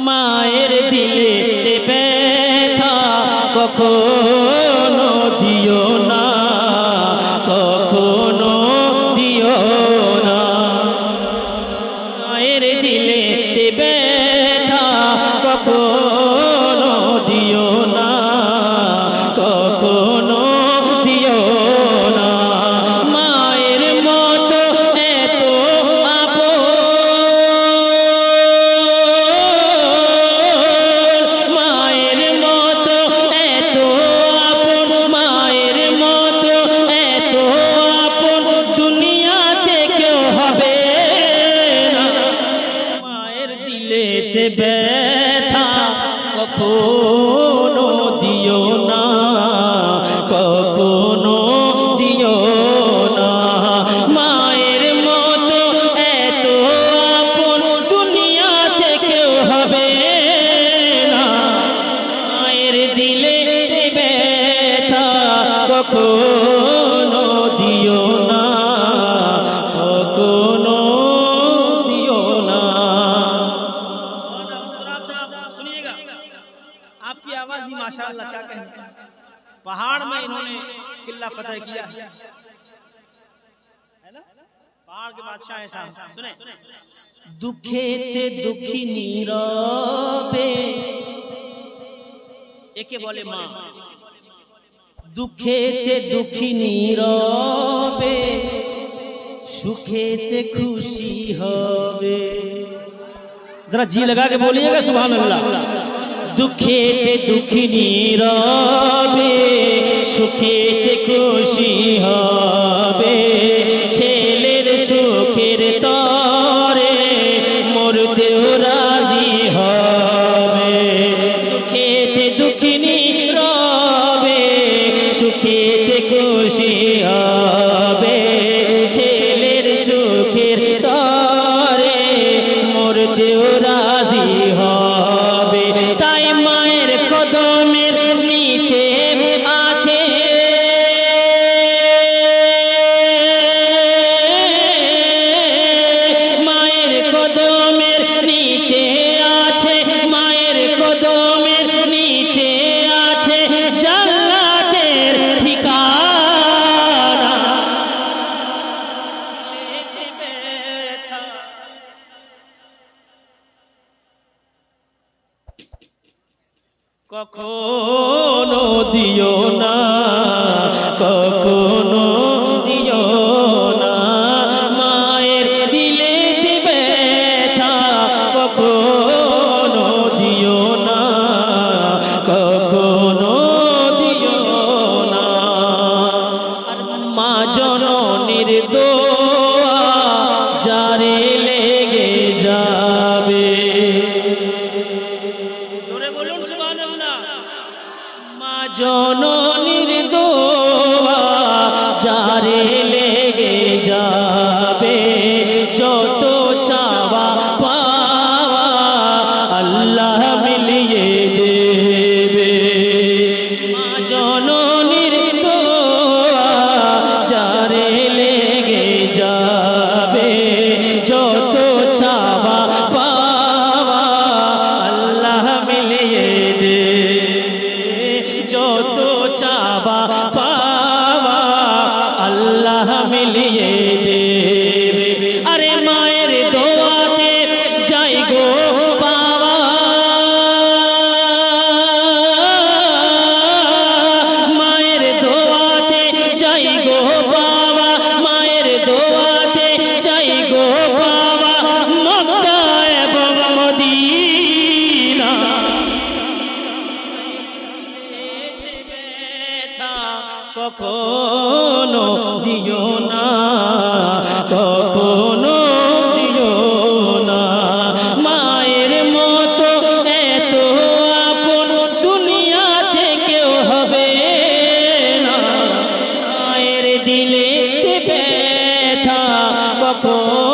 মায়ের দিলে ব্যথা কখনো ব্যথা কখনো দিও না, কখনো দিও না। মায়ের মতো এত আপন দুনিয়াতে কেউ হবে না। মায়ের দিলে ব্যথা কখনো आपकी आवाज ही माशाअल्लाह क्या कहें पहाड़ में इन्होंने किला फतेह किया है है ना पहाड़ के बादशाह है साहब सुने দুঃখেতে দুঃখী নীরবে एके बोले माँ দুঃখেতে দুঃখী নীরবে সুখেতে খুশি হবে जरा जी लगा के बोलिएगा सुबह अल्लाह দুঃখেতে দুঃখী নীরবে, সুখেতে খুশি হবে। ছেলের সুখের তরে মরতেও রাজি হবে। দুঃখেতে দুঃখী নীরবে, সুখেতে খুশি হবে। কখনো দিও না কখনো মা কখনো দিও না, কখনো দিও না। মায়ের মতো এত আপন দুনিয়া কেউ হবে না। মায়ের দিলে ব্যথা কখনো